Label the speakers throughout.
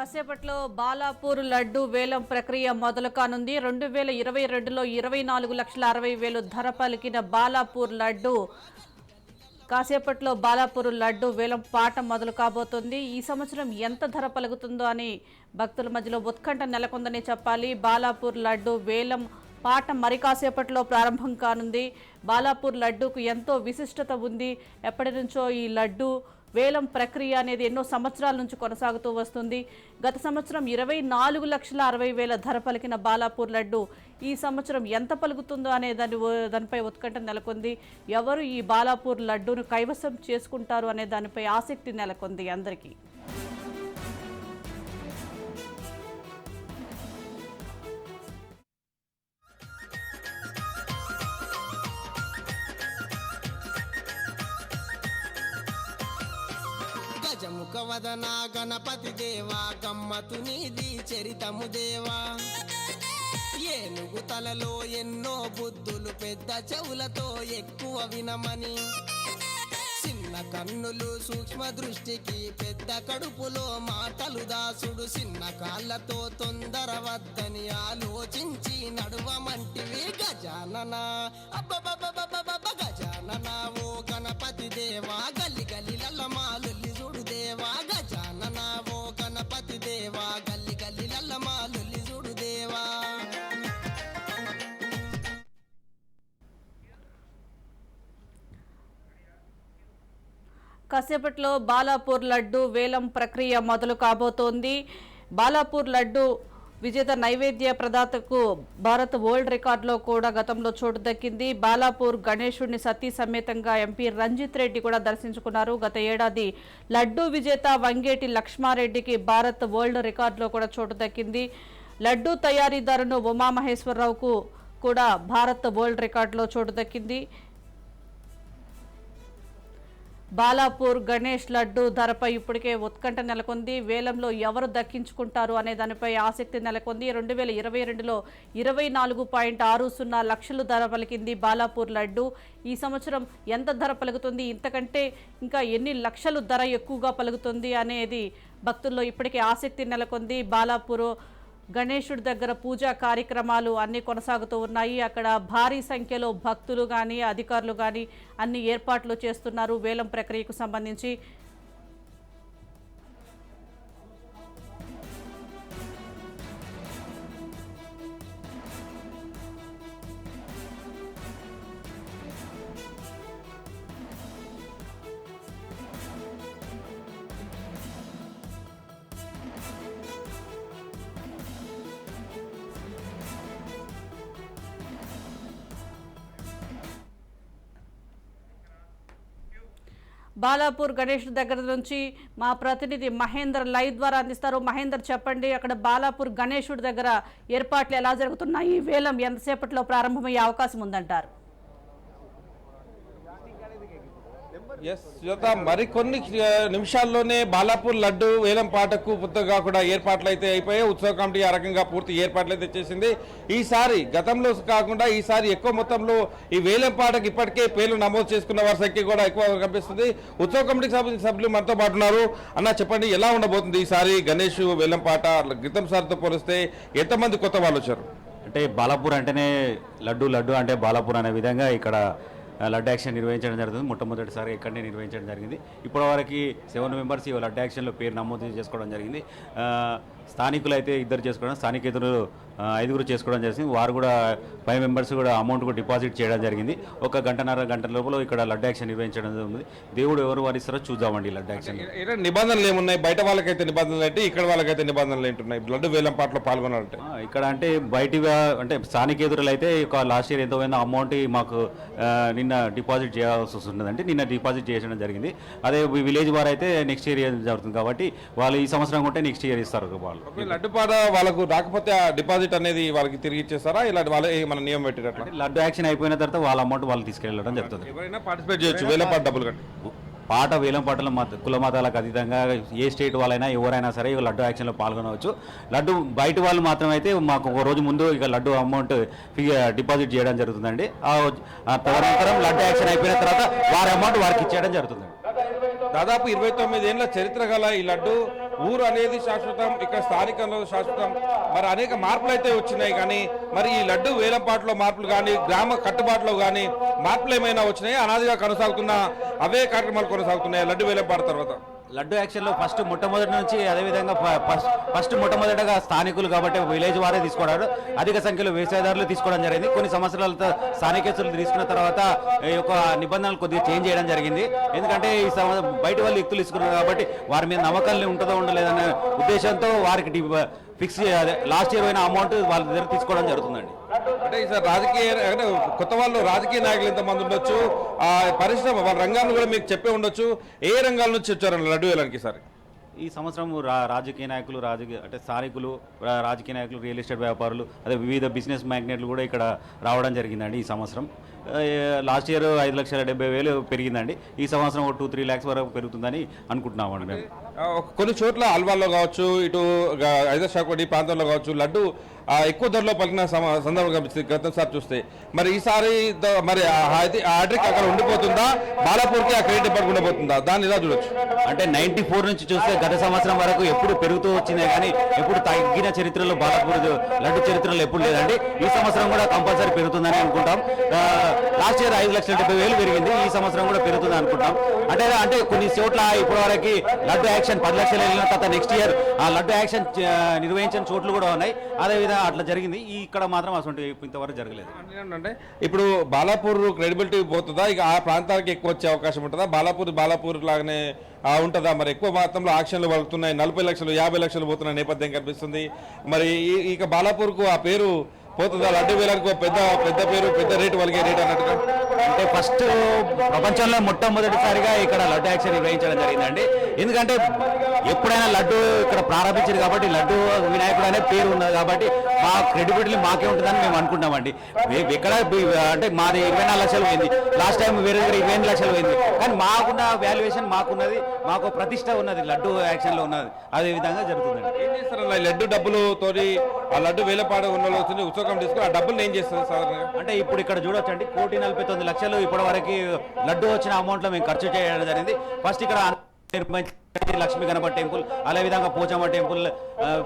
Speaker 1: కాసేపట్లో బాలాపూర్ లడ్డు వేలం ప్రక్రియ మొదలు కానుంది. రెండు వేల ఇరవై రెండులో ఇరవై నాలుగు లక్షల అరవై వేలు ధర పలికిన బాలాపూర్ లడ్డు కాసేపట్లో బాలాపూర్ లడ్డు వేలం పాట మొదలు కాబోతుంది. ఈ సంవత్సరం ఎంత ధర పలుకుతుందో అని భక్తుల మధ్యలో ఉత్కంఠ నెలకొందని చెప్పాలి. బాలాపూర్ లడ్డు వేలం పాట మరి కాసేపట్లో ప్రారంభం కానుంది. బాలాపూర్ లడ్డూకు ఎంతో విశిష్టత ఉంది. ఎప్పటి నుంచో ఈ లడ్డు వేలం ప్రక్రియ అనేది ఎన్నో సంవత్సరాల నుంచి కొనసాగుతూ వస్తుంది. గత సంవత్సరం ఇరవై నాలుగు లక్షల అరవై వేల ధర పలికిన బాలాపూర్ లడ్డు ఈ సంవత్సరం ఎంత పలుకుతుందో అనే దాని దానిపై ఉత్కంఠ నెలకొంది. ఎవరు ఈ బాలాపూర్ లడ్డూను కైవసం చేసుకుంటారు అనే దానిపై ఆసక్తి నెలకొంది అందరికీ.
Speaker 2: గజముఖ గణపతి దేవా గమ్మతు నీది చరితము దేవా. ఏనుగు తలలో ఎన్నో బుద్ధులు పెద్ద చెవులతో ఎక్కువ వినమని. చిన్న కన్నులు సూక్ష్మ దృష్టికి పెద్ద కడుపులో మాటలు దాసుడు చిన్న కాళ్ళతో తొందర వద్దని ఆలోచించి నడువమంటివి గజాననా. అబ్బబ్బబ్బబ్బబ్బబ్బ గజాననా ఓ గణపతి దేవా
Speaker 1: కాసేపట్లో బాలాపూర్ లడ్డు వేలం ప్రక్రియ మొదలు కాబోతోంది. బాలాపూర్ లడ్డు విజేత నైవేద్య ప్రదాతకు భారత్ వరల్డ్ రికార్డులో కూడా గతంలో చోటు దక్కింది. బాలాపూర్ గణేశుడిని సతీ సమేతంగా ఎంపీ రంజిత్ రెడ్డి కూడా దర్శించుకున్నారు. గత ఏడాది లడ్డు విజేత వంగేటి లక్ష్మారెడ్డికి భారత్ వరల్డ్ రికార్డులో కూడా చోటు దక్కింది. లడ్డు తయారీదారును ఉమామహేశ్వరరావుకు కూడా భారత్ వరల్డ్ రికార్డులో చోటు దక్కింది. బాలాపూర్ గణేష్ లడ్డు ధరపై ఇప్పటికే ఉత్కంఠ నెలకొంది. వేలంలో ఎవరు దక్కించుకుంటారు అనే దానిపై ఆసక్తి నెలకొంది. రెండు వేల ఇరవై రెండులో ఇరవై నాలుగు పాయింట్ ఆరు సున్నా లక్షలు ధర పలికింది బాలాపూర్ లడ్డు. ఈ సంవత్సరం ఎంత ధర పలుకుతుంది? ఇంతకంటే ఇంకా ఎన్ని లక్షలు ధర ఎక్కువగా పలుకుతుంది అనేది భక్తుల్లో ఇప్పటికే ఆసక్తి నెలకొంది. బాలాపూర్ గణేశుడి దగ్గర పూజా కార్యక్రమాలు అన్నీ కొనసాగుతూ ఉన్నాయి. అక్కడ భారీ సంఖ్యలో భక్తులు కానీ అధికారులు కానీ అన్ని ఏర్పాట్లు చేస్తున్నారు. వేలం ప్రక్రియకు సంబంధించి బాలాపూర్ గణేష్ దగ్గర నుంచి మా ప్రతినిధి మహేందర్ లైవ్ ద్వారా అందిస్తారు. మహేందర్ చెప్పండి అక్కడ బాలాపూర్ గణేషుడి దగ్గర ఏర్పాట్లు ఎలా జరుగుతున్నాయి? ఈ వేలం ఎంతసేపట్లో ప్రారంభమయ్యే అవకాశం ఉందంటారు?
Speaker 3: ఎస్ శ్వేత మరికొన్ని నిమిషాల్లోనే బాలాపూర్ లడ్డు వేలం పాటకు పుత్తగా కూడా ఏర్పాట్లు అయితే అయిపోయాయి. ఉత్సవ కమిటీ ఆ రకంగా పూర్తి ఏర్పాట్లు అయితే చేసింది. ఈసారి గతంలో కాకుండా ఈసారి ఎక్కువ మొత్తంలో ఈ వేలం పాటకు ఇప్పటికే పేర్లు నమోదు చేసుకున్న వారి సంఖ్య కూడా ఎక్కువ కనిపిస్తుంది. ఉత్సవ కమిటీకి సంబంధించిన సభ్యులు మనతో పాటు ఉన్నారు. అన్న చెప్పండి ఎలా ఉండబోతుంది ఈసారి గణేష్ వేలం పాట? క్రితం సార్తో పోలిస్తే ఎంతమంది కొత్త వాళ్ళు వచ్చారు?
Speaker 4: అంటే బాలాపూర్ అంటేనే లడ్డు లడ్డు అంటే బాలాపూర్ అనే విధంగా ఇక్కడ లడ్డు యాక్షన్ నిర్వహించడం జరుగుతుంది. మొట్టమొదటిసారి ఇక్కడనే నిర్వహించడం జరిగింది. ఇప్పటివరకు సెవెన్ మెంబర్స్ ఈ లడ్డు యాక్షన్లో పేరు నమోదు చేసుకోవడం జరిగింది. స్థానికులు అయితే ఇద్దరు చేసుకోవడం స్థానికేతరులు ఆ, ఐదుగురు చేసుకోవడం జరిగింది. వారు కూడా ఫైవ్ మెంబర్స్ కూడా అమౌంట్ కూడా డిపాజిట్ చేయడం జరిగింది. ఒక గంటన్నర గంట లోపల ఇక్కడ లడ్డు యాక్షన్ నిర్వహించడం జరుగుతుంది. దేవుడు ఎవరు వారిస్తారో చూద్దామండి లడ్డు యాక్షన్.
Speaker 3: నిబంధనలు ఏమున్నాయి? బయట వాళ్ళకైతే నిబంధనలు ఏంటి? ఇక్కడ వాళ్ళకైతే నిబంధనలు ఏంటున్నాయి? లడ్డు వేలం పాటలో పాల్గొనాలంటే.
Speaker 4: ఇక్కడ అంటే బయటి అంటే స్థానికేతరులు అయితే ఒక లాస్ట్ ఇయర్ ఎంతో అమౌంట్ మాకు నిన్న డిపాజిట్ చేయాల్సి వస్తుందంటే నిన్న డిపాజిట్ చేయడం జరిగింది. అదే విలేజ్ వారు అయితే నెక్స్ట్ ఇయర్ జరుగుతుంది కాబట్టి వాళ్ళు ఈ సంవత్సరం ఉంటే నెక్స్ట్ ఇయర్ ఇస్తారు వాళ్ళు
Speaker 3: ఒకవేళ లడ్డు పాట వాళ్ళకు రాకపోతే ఆ డిపాజిట్ అనేది వాళ్ళకి తిరిగి ఇచ్చేస్తారా? ఇలా వాళ్ళే మన నియమం పెట్టినట్లా
Speaker 4: అంటే లడ్డు యాక్షన్ అయిపోయిన తర్వాత వాళ్ళ అమౌంట్ వాళ్ళు తీసుకెళ్ళడం జరుగుతుంది.
Speaker 3: ఎవరైనా పార్టిసిపేట్ చేయొచ్చు వేల పాట డబ్బులు కట్టి.
Speaker 4: పాట వేలం పాటలు మత కుల మతాలకు అతీతంగా ఏ స్టేట్ వాళ్ళైనా ఎవరైనా సరే లడ్డు యాక్షన్లో పాల్గొనవచ్చు. లడ్డు బయట వాళ్ళు మాత్రం అయితే మాకు ఒక రోజు ముందు ఇక లడ్డు అమౌంట్ డిపాజిట్ చేయడం జరుగుతుందండి. తదనంతరం లడ్డు యాక్షన్ అయిపోయిన తర్వాత వారి అమౌంట్ వారికి ఇచ్చేయడం జరుగుతుంది
Speaker 3: దాదాపు ఇరవై తొమ్మిది ఏళ్ళ చరిత్ర గల ఈ లడ్డు ఊరు అనేది శాశ్వతం ఇక్కడ స్థానికంలో శాశ్వతం. మరి అనేక మార్పులు అయితే వచ్చినాయి కానీ మరి ఈ లడ్డు వేలంపాట్లో మార్పులు కానీ గ్రామ కట్టుబాట్లో కానీ మార్పులు ఏమైనా వచ్చినాయి? అనాదిగా కొనసాగుతున్న అవే కార్యక్రమాలు కొనసాగుతున్నాయి లడ్డు వేలంపాట తర్వాత?
Speaker 4: లడ్డు యాక్షన్లో ఫస్ట్ మొట్టమొదటి నుంచి అదేవిధంగా ఫస్ట్ మొట్టమొదటగా స్థానికులు కాబట్టి విలేజ్ వారే తీసుకోవడారు అధిక సంఖ్యలో వ్యవసాయదారులు తీసుకోవడం జరిగింది. కొన్ని సంవత్సరాలతో స్థానికేతరులు తీసుకున్న తర్వాత ఈ యొక్క నిబంధనలు కొద్దిగా చేంజ్ చేయడం జరిగింది. ఎందుకంటే ఈ బయట వాళ్ళు వ్యక్తులు తీసుకున్నారు కాబట్టి వారి మీద నమ్మకాలు ఉంటుందో ఉండలేదనే ఉద్దేశంతో వారికి ఫిక్స్ అదే లాస్ట్ ఇయర్ అయిన అమౌంట్ వాళ్ళ దగ్గర తీసుకోవడం జరుగుతుందండి.
Speaker 3: అంటే ఈసారి రాజకీయ అంటే కొత్త వాళ్ళు రాజకీయ నాయకులు ఎంతమంది ఉండొచ్చు? ఆ పరిశ్రమ వాళ్ళ రంగాన్ని కూడా మీకు చెప్పే ఉండొచ్చు. ఏ రంగాల నుంచి వచ్చారు లడ్డు వేలానికి సార్?
Speaker 4: ఈ సంవత్సరం రా రాజకీయ నాయకులు రాజకీయ అంటే స్థానికులు రాజకీయ నాయకులు రియల్ ఎస్టేట్ వ్యాపారులు అదే వివిధ బిజినెస్ మ్యాగ్నెట్లు కూడా ఇక్కడ రావడం జరిగిందండి ఈ సంవత్సరం. లాస్ట్ ఇయర్ ఐదు లక్షల డెబ్బై వేలు పెరిగిందండి. ఈ సంవత్సరం ఒక టూ త్రీ ల్యాక్స్ వరకు పెరుగుతుందని అనుకుంటున్నామండి మేము.
Speaker 3: కొన్ని చోట్ల అల్వాల్లో కావచ్చు ఇటు గ- హైదరాబాద్ ప్రాంతంలో కావచ్చు లడ్డు ఎక్కువ ధరలో పలికిన సందర్భం కనిపిస్తుంది గతంసారి చూస్తే. మరి ఈసారి మరి ఆ అక్కడ ఉండిపోతుందా? బాలాపూర్కి ఆ క్రెడిట్ డిపార్ట్ ఉండిపోతుందా దాన్ని ఇలా చూడొచ్చు?
Speaker 4: అంటే నైన్టీ ఫోర్ నుంచి చూస్తే గత సంవత్సరం వరకు ఎప్పుడు పెరుగుతూ వచ్చిందే కానీ ఎప్పుడు తగ్గిన చరిత్రలో బాలాపూర్ లడ్డు చరిత్రలో ఎప్పుడు లేదండి. ఈ సంవత్సరం కూడా కంపల్సరీ పెరుగుతుందని అనుకుంటాం. లాస్ట్ ఇయర్ ఐదు లక్షల డెబ్బై వేలు పెరిగింది ఈ సంవత్సరం కూడా పెరుగుతుంది అనుకుంటాం. అంటే అంటే కొన్ని చోట్ల ఇప్పటివరకు లడ్డు యాక్షన్ పది లక్షలు వెళ్ళిన తర్వాత నెక్స్ట్ ఇయర్ ఆ లడ్డు యాక్షన్ నిర్వహించిన చోట్లు కూడా ఉన్నాయి. అదేవిధంగా అట్లా జరిగింది. ఈ ఇక్కడ మాత్రం అసలు ఇంతవరకు జరగలేదు.
Speaker 3: అంటే ఇప్పుడు బాలాపూర్ క్రెడిబిలిటీ పోతుందా? ఇక ఆ ప్రాంతానికి ఎక్కువ వచ్చే అవకాశం ఉంటుందా? బాలాపూర్ బాలాపూర్ లాగానే ఉంటుందా? మరి ఎక్కువ మొత్తంలో ఆక్షన్లు పడుతున్నాయి నలభై లక్షలు యాభై లక్షలు పోతున్న నేపథ్యం కనిపిస్తుంది. మరి ఇక బాలాపూర్కు ఆ పేరు పోతుందా? లడ్డు వేలానికి ఒక పెద్ద పెద్ద పేరు పెద్ద రేటు వలిగే రేటు అన్నట్టుగా?
Speaker 4: అంటే ఫస్ట్ ప్రపంచంలో మొట్టమొదటిసారిగా ఇక్కడ లడ్డు యాక్షన్ నిర్వహించడం జరిగిందండి. ఎందుకంటే ఎప్పుడైనా లడ్డు ఇక్కడ ప్రారంభించారు కాబట్టి లడ్డు వినాయకుడు అనే పేరు ఉన్నది కాబట్టి మా క్రెడిబిలిటీ మాకే ఉంటుందని మేము అనుకుంటామండి. బి- అంటే మాది ఇరవై నాలుగు లక్షలు పోయింది. లాస్ట్ టైం వేరే దగ్గర ఇరవై లక్షలు పోయింది. కానీ మాకున్న వాల్యుయేషన్ మాకున్నది మాకు ప్రతిష్ట ఉన్నది లడ్డు యాక్షన్లో ఉన్నది. అదే విధంగా జరుగుతుందండి.
Speaker 3: ఏం చేస్తారు లడ్డు డబ్బులతోని ఆ లడ్డు వేలపాడ ఉన్న వాళ్ళు వస్తుంది ఉత్సవం తీసుకుని ఆ డబ్బులు ఏం చేస్తుంది సాధారణంగా
Speaker 4: అంటే ఇప్పుడు ఇక్కడ చూడొచ్చండి కోటి నలభై తొమ్మిది లక్షలు ఇప్పటి వరకు లడ్డు వచ్చిన అమౌంట్లో మేము ఖర్చు చేయడం జరిగింది. ఫస్ట్ ఇక్కడ లక్ష్మీ గణపతి టెంపుల్ అదే విధంగా పోచమ్మ టెంపుల్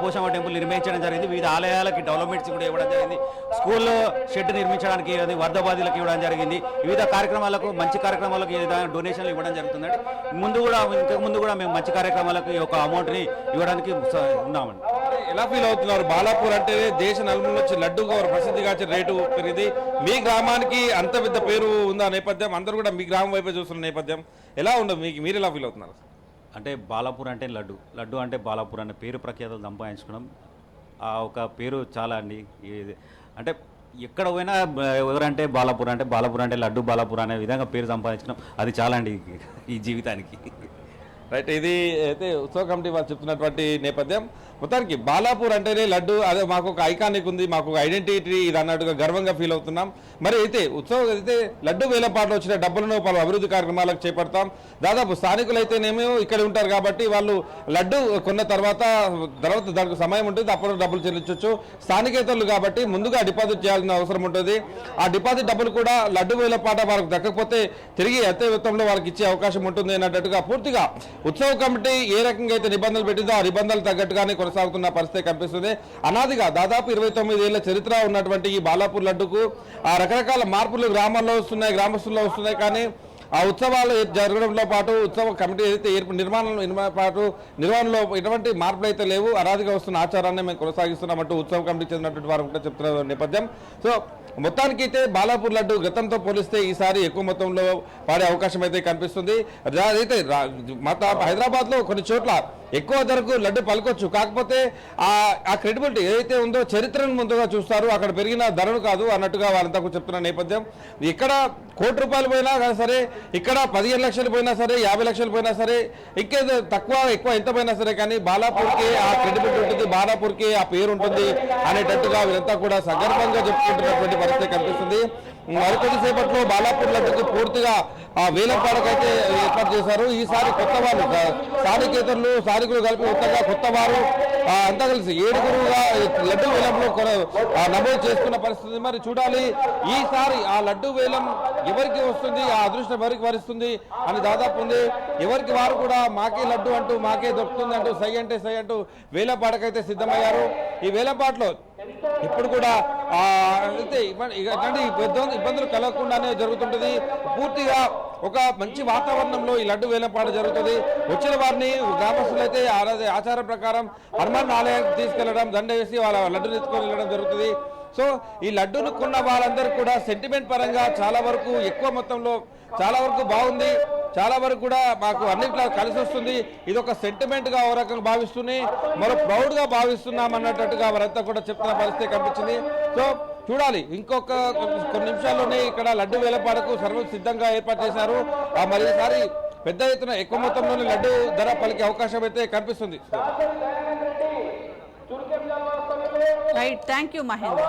Speaker 4: పోచమ్మ టెంపుల్ నిర్మించడం జరిగింది. వివిధ ఆలయాలకి డెవలప్మెంట్స్ కూడా ఇవ్వడం జరిగింది. స్కూల్లో షెడ్ నిర్మించడానికి అది ఇవ్వడం జరిగింది. వివిధ కార్యక్రమాలకు మంచి కార్యక్రమాలకు ఈ విధంగా డొనేషన్లు ఇవ్వడం జరుగుతుందండి. ముందు కూడా ఇంతకు ముందు కూడా మేము మంచి కార్యక్రమాలకు ఈ యొక్క అమౌంట్ని ఇవ్వడానికి ఉన్నామండి.
Speaker 3: ఎలా ఫీల్ అవుతున్నారు? బాలాపూర్ అంటే దేశ నలుమూల నుంచి లడ్డుగా ఒక ప్రసిద్ధిగాంచిన రేటు పెరిగింది. మీ గ్రామానికి అంత పెద్ద పేరు ఉందా నేపథ్యం? అందరూ కూడా మీ గ్రామం వైపే చూస్తున్న నేపథ్యం ఎలా ఉండదు? మీకు మీరు ఎలా ఫీల్ అవుతున్నారు?
Speaker 4: అంటే బాలాపూర్ అంటే లడ్డు. లడ్డు అంటే బాలాపూర్ అనే పేరు ప్రఖ్యాతలు సంపాదించుకోవడం ఆ ఒక పేరు చాలా అండి. ఇది అంటే ఎక్కడ పోయినా ఎవరంటే బాలాపూర్ అంటే బాలాపూర్ అంటే లడ్డు బాలాపూర్ అనే విధంగా పేరు సంపాదించడం అది చాలా అండి ఈ జీవితానికి.
Speaker 3: రైట్ ఇది అయితే ఉత్సవ కమిటీ వాళ్ళు చెప్తున్నటువంటి నేపథ్యం. మొత్తానికి బాలాపూర్ అంటేనే లడ్డు అదే మాకు ఒక ఐకానిక్ ఉంది మాకు ఒక ఐడెంటిటీ ఇది అన్నట్టుగా గర్వంగా ఫీల్ అవుతున్నాం. మరి అయితే ఉత్సవం అయితే లడ్డు వేలపాట్లు వచ్చిన డబ్బులను పలు అభివృద్ధి కార్యక్రమాలకు చేపడతాం. దాదాపు స్థానికులు అయితేనేమో ఇక్కడ ఉంటారు కాబట్టి వాళ్ళు లడ్డు కొన్న తర్వాత తర్వాత దానికి సమయం ఉంటుంది అప్పుడు డబ్బులు చెల్లించవచ్చు స్థానికేతరులు కాబట్టి ముందుగా డిపాజిట్ చేయాల్సిన అవసరం ఉంటుంది. ఆ డిపాజిట్ డబ్బులు కూడా లడ్డు వేలపాట వారికి దక్కకపోతే తిరిగి అత్తే మొత్తంలో వాళ్ళకి ఇచ్చే అవకాశం ఉంటుంది అన్నట్టుగా పూర్తిగా ఉత్సవ కమిటీ ఏ రకంగా అయితే నిబంధనలు పెట్టిందో ఆ నిబంధనలు తగ్గట్టుగానే కొనసాగుతున్న పరిస్థితి కనిపిస్తుంది. అనాదిగా దాదాపు ఇరవై తొమ్మిది ఏళ్ళ చరిత్ర ఉన్నటువంటి ఈ బాలాపూర్ లడ్డుకు ఆ రకరకాల మార్పులు గ్రామాల్లో వస్తున్నాయి గ్రామస్తుల్లో వస్తున్నాయి. కానీ ఆ ఉత్సవాలు జరగడంతో పాటు ఉత్సవ కమిటీ ఏదైతే ఏర్ప నిర్మాణం పాటు నిర్వహణలో ఎటువంటి మార్పులు అయితే లేవు అరాధిగా వస్తున్న ఆచారాన్ని మేము కొనసాగిస్తున్నామంటూ ఉత్సవ కమిటీ చెందినటువంటి వారు కూడా చెప్తున్న నేపథ్యం. సో మొత్తానికి అయితే బాలాపూర్ లడ్డు గతంతో పోలిస్తే ఈసారి ఎక్కువ మొత్తంలో పాడే అవకాశం అయితే కనిపిస్తుంది. అయితే మత హైదరాబాద్లో కొన్ని చోట్ల ఎక్కువ ధరకు లడ్డు పలకొచ్చు. కాకపోతే ఆ ఆ క్రెడిబిలిటీ ఏదైతే ఉందో చరిత్రను ముందుగా చూస్తారు. అక్కడ పెరిగిన ధరను కాదు అన్నట్టుగా వాళ్ళంతా కూడా చెప్తున్న నేపథ్యం. ఇక్కడ కోటి రూపాయలు పోయినా కానీ సరే ఇక్కడ పదిహేను లక్షలు పోయినా సరే యాభై లక్షలు పోయినా సరే ఇంకేదో తక్కువ ఎక్కువ ఎంత పోయినా సరే కానీ బాలాపూర్కి ఆ క్రెడిబిలిటీ ఉంటుంది. బాలాపూర్కి ఆ పేరు ఉంటుంది అనేటట్టుగా వీరంతా కూడా సగర్భంగా చెప్పుకుంటున్నటువంటి పరిస్థితి కనిపిస్తుంది. మరికొద్దిసేపట్లో బాలాపూర్ లడ్డుకు పూర్తిగా ఆ వేలంపాడకైతే ఏర్పాటు చేశారు. ఈసారి కొత్త వారు స్థా- సాధికులు కలిపి కొత్తగా కొత్త వారు అంతా కలిసి ఏడుగురుగా లడ్డు వేలంలో కొన- నమోదు చేసుకున్న పరిస్థితి మరి చూడాలి. ఈసారి ఆ లడ్డు వేలం ఎవరికి వస్తుంది ఆ అదృష్టం ఎవరికి వరిస్తుంది అని దాదాపు ఉంది. ఎవరికి వారు కూడా మాకే లడ్డు అంటూ మాకే దొరుకుతుంది అంటూ సై అంటే సై అంటూ వేలంపాటకైతే సిద్ధమయ్యారు. ఈ వేలంపాటలో ఇప్పుడు కూడా అయితే ఇవ్వ- ఇబ్బందులు కలగకుండానే జరుగుతుంటుంది. పూర్తిగా ఒక మంచి వాతావరణంలో ఈ లడ్డు వేలపాటు జరుగుతుంది. వచ్చిన వారిని గ్రామస్తులు అయితే ఆచారం ప్రకారం హనుమాన్ ఆలయానికి తీసుకెళ్ళడం దండ వేసి వాళ్ళ లడ్డు తీసుకొని వెళ్ళడం జరుగుతుంది. సో ఈ లడ్డును కొన్న వాళ్ళందరూ కూడా సెంటిమెంట్ పరంగా చాలా వరకు ఎక్కువ మొత్తంలో చాలా వరకు బాగుంది. చాలా వరకు కూడా మాకు అన్నింటిలో కలిసి వస్తుంది. ఇది ఒక సెంటిమెంట్గా ఓ రకంగా భావిస్తుంది. మరో ప్రౌడ్గా భావిస్తున్నాం అన్నట్టుగా వారంతా కూడా చెప్తున్న పరిస్థితి కనిపించింది. సో చూడాలి. ఇంకొక కొన్ని నిమిషాల్లోనే ఇక్కడ లడ్డు వేలపాడకు సర్వం సిద్ధంగా ఏర్పాటు చేశారు. ఆ మరి ఈసారి పెద్ద ఎత్తున ఎక్కువ మొత్తంలోనే లడ్డు ధర పలికే అవకాశం అయితే కనిపిస్తుంది.
Speaker 1: రైట్. Thank you Mahendra.